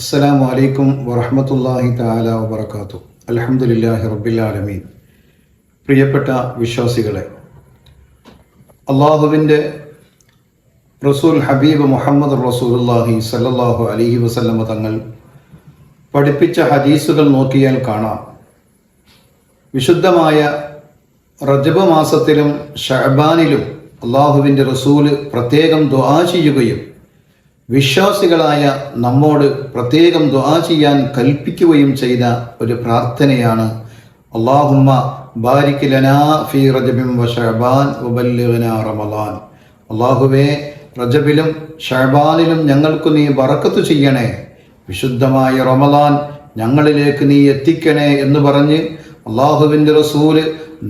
അസ്സലാമു അലൈക്കും വറഹമത്തല്ലാഹി താല വബർക്കാത്തു അലഹമുല്ലാഹി റബ്ബിലാലമീൻ പ്രിയപ്പെട്ട വിശ്വാസികളെ അള്ളാഹുവിന്റെ റസൂൽ ഹബീബ് മുഹമ്മദ് റസൂലുല്ലാഹി സല്ലാഹു അലഹി വസല്ലമ തങ്ങൾ പഠിപ്പിച്ച ഹദീസുകൾ നോക്കിയാൽ കാണാം. വിശുദ്ധമായ റജബ് മാസത്തിലും ഷഹബാനിലും അള്ളാഹുവിന്റെ റസൂൽ പ്രത്യേകം ദ്വാ ചെയ്യുകയും വിശ്വാസികളായ നമ്മോട് പ്രത്യേകം ദ്വാ ചെയ്യാൻ കൽപ്പിക്കുകയും ചെയ്ത ഒരു പ്രാർത്ഥനയാണ്. അള്ളാഹുമ്മ ബാരിക് ലനാ ഫി റജബിം വ ഷഹബാൻ റമളാൻ അള്ളാഹുവേ റജബിലും ഷഹബാനിലും ഞങ്ങൾക്ക് നീ ബറക്കത്ത് ചെയ്യണേ. വിശുദ്ധമായ റമളാൻ ഞങ്ങളിലേക്ക് നീ എത്തിക്കണേ എന്ന് പറഞ്ഞ് അള്ളാഹുവിന്റെ റസൂൽ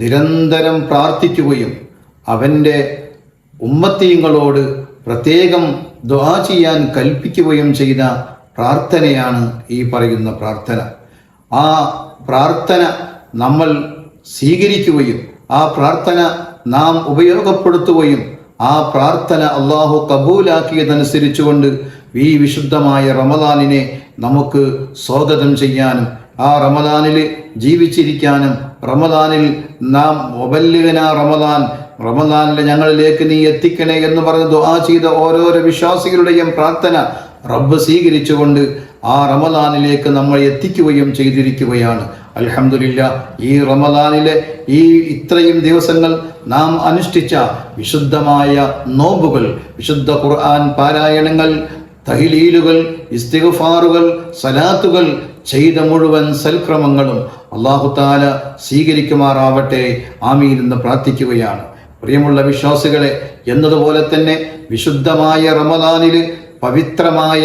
നിരന്തരം പ്രാർത്ഥിക്കുകയും അവന്റെ ഉമ്മത്തീങ്ങളോട് പ്രത്യേകം ദ്വാ ചെയ്യാൻ കൽപ്പിക്കുകയും ചെയ്ത പ്രാർത്ഥനയാണ് ഈ പറയുന്ന പ്രാർത്ഥന. ആ പ്രാർത്ഥന നമ്മൾ സ്വീകരിക്കുകയും ആ പ്രാർത്ഥന നാം ഉപയോഗപ്പെടുത്തുകയും ആ പ്രാർത്ഥന അള്ളാഹു കബൂലാക്കിയതനുസരിച്ചുകൊണ്ട് ഈ വിശുദ്ധമായ റമദാനിനെ നമുക്ക് സ്വാഗതം ചെയ്യാനും ആ റമദാനിൽ ജീവിച്ചിരിക്കാനും റമദാനിൽ നാം ഒബല്ലിവന റമദാൻ റമദാനിലെ ഞങ്ങളിലേക്ക് നീ എത്തിക്കണേ എന്ന് പറഞ്ഞ് ദുആ ചെയ്ത ഓരോരോ വിശ്വാസികളുടെയും പ്രാർത്ഥന റബ്ബ് സ്വീകരിച്ചുകൊണ്ട് ആ റമദാനിലേക്ക് നമ്മൾ എത്തിക്കുകയും ചെയ്തിരിക്കുകയാണ്. അൽഹംദുലില്ല ഈ റമദാനിലെ ഈ ഇത്രയും ദിവസങ്ങൾ നാം അനുഷ്ഠിച്ച വിശുദ്ധമായ നോമ്പുകൾ വിശുദ്ധ ഖുർആൻ പാരായണങ്ങൾ തഹിലീലുകൾ ഇസ്തിഗ്ഫാറുകൾ സലാത്തുകൾ ചെയ്ത മുഴുവൻ സൽക്രമങ്ങളും അള്ളാഹുത്താല സ്വീകരിക്കുമാറാവട്ടെ. ആമീൻ എന്ന് പ്രാർത്ഥിക്കുകയാണ്. പ്രിയമുള്ള വിശ്വാസികളെ എന്നതുപോലെ തന്നെ വിശുദ്ധമായ റമദാനിൽ പവിത്രമായ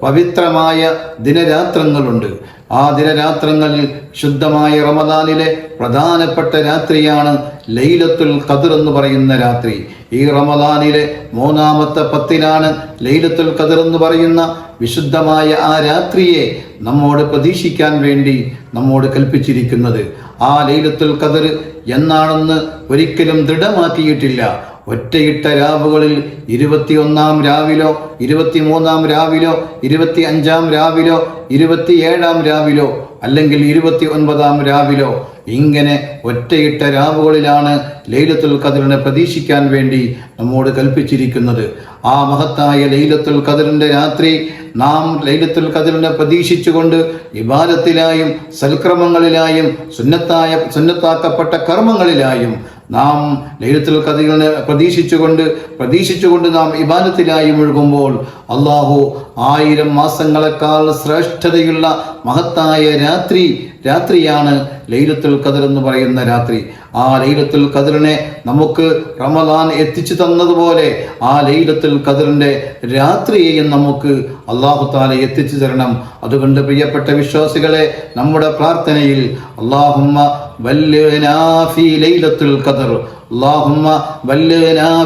പവിത്രമായ ദിനരാത്രങ്ങളുണ്ട്. ആ ദിനരാത്രങ്ങളിൽ ശുദ്ധമായ റമദാനിലെ പ്രധാനപ്പെട്ട രാത്രിയാണ് ലൈലത്തുൽ ഖദർ എന്ന് പറയുന്ന രാത്രി. ഈ റമദാനിലെ മൂന്നാമത്തെ പത്തിലാണ് ലൈലത്തുൽ ഖദർ എന്ന് പറയുന്ന വിശുദ്ധമായ ആ രാത്രിയെ നമ്മോട് പ്രതീക്ഷിക്കാൻ വേണ്ടി നമ്മോട് കൽപ്പിച്ചിരിക്കുന്നത്. ആ ലൈലത്തുൽ ഖദർ എന്നാണെന്ന് ഒരിക്കലും ദൃഢമാക്കിയിട്ടില്ല. ഒറ്റയിട്ട രാവുകളിൽ ഇരുപത്തിയൊന്നാം രാവിലോ ഇരുപത്തിമൂന്നാം രാവിലോ ഇരുപത്തി അഞ്ചാം രാവിലോ ഇരുപത്തിയേഴാം രാവിലോ അല്ലെങ്കിൽ ഇരുപത്തി ഒൻപതാം രാവിലോ. ഇങ്ങനെ ഒറ്റയിട്ട രാവുകളിലാണ് ലൈലത്തുൽ ഖദറിനെ പ്രതീക്ഷിക്കാൻ വേണ്ടി നമ്മോട് കൽപ്പിച്ചിരിക്കുന്നത്. ആ മഹത്തായ ലൈലത്തുൽ കതിറിന്റെ രാത്രി നാം ലൈലത്തുൽ ഖദറിനെ പ്രതീക്ഷിച്ചുകൊണ്ട് വിവാദത്തിലായും സൽക്രമങ്ങളിലായും സുന്നത്തായ സുന്നത്താക്കപ്പെട്ട കർമ്മങ്ങളിലായും നാം ലൈലത്തുൽ ഖദറിനെ പ്രതീക്ഷിച്ചുകൊണ്ട് പ്രതീക്ഷിച്ചുകൊണ്ട് നാം ഇബാദത്തിലായി മുഴുകുമ്പോൾ അള്ളാഹു ആയിരം മാസങ്ങളെക്കാൾ ശ്രേഷ്ഠതയുള്ള മഹത്തായ രാത്രി രാത്രിയാണ് ലൈലത്തുൽ ഖദർ എന്ന് പറയുന്ന രാത്രി. ആ ലൈലത്തുൽ ഖദറിനെ നമുക്ക് റമദാൻ എത്തിച്ചു തന്നതുപോലെ ആ ലൈലത്തുൽ ഖദറിന്റെ രാത്രിയെയും നമുക്ക് അള്ളാഹു താല എത്തിച്ചു തരണം. അതുകൊണ്ട് പ്രിയപ്പെട്ട വിശ്വാസികളെ നമ്മുടെ പ്രാർത്ഥനയിൽ അള്ളാഹുമ്മ വല്ലനാഫി ലൈലത്തുൽ ഖദർ. അള്ളാഹുമ്മ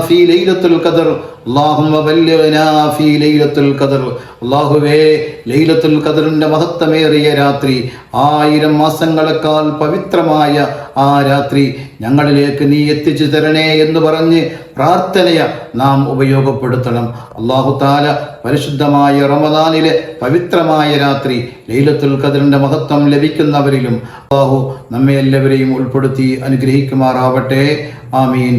ഫീ ലൈലത്തുൽ ഖദർ. അള്ളാഹുമ്മ ലൈലത്തുൽ ലൈലത്തുൽ മഹത്വമേറിയ രാത്രി ആയിരം മാസങ്ങളെക്കാൾ പവിത്രമായ ആ രാത്രി ഞങ്ങളിലേക്ക് നീ എത്തിച്ചു തരണേ എന്ന് പറഞ്ഞ് പ്രാർത്ഥനയ നാം ഉപയോഗപ്പെടുത്തണം. അള്ളാഹു താല പരിശുദ്ധമായ റമദാനിലെ പവിത്രമായ രാത്രി ലൈലത്തുൽ ഖദറിന്റെ മഹത്വം ലഭിക്കുന്നവരിലും അള്ളാഹു നമ്മെ എല്ലാവരെയും ഉൾപ്പെടുത്തി അനുഗ്രഹിക്കുമാറാവട്ടെ. ആമീൻ.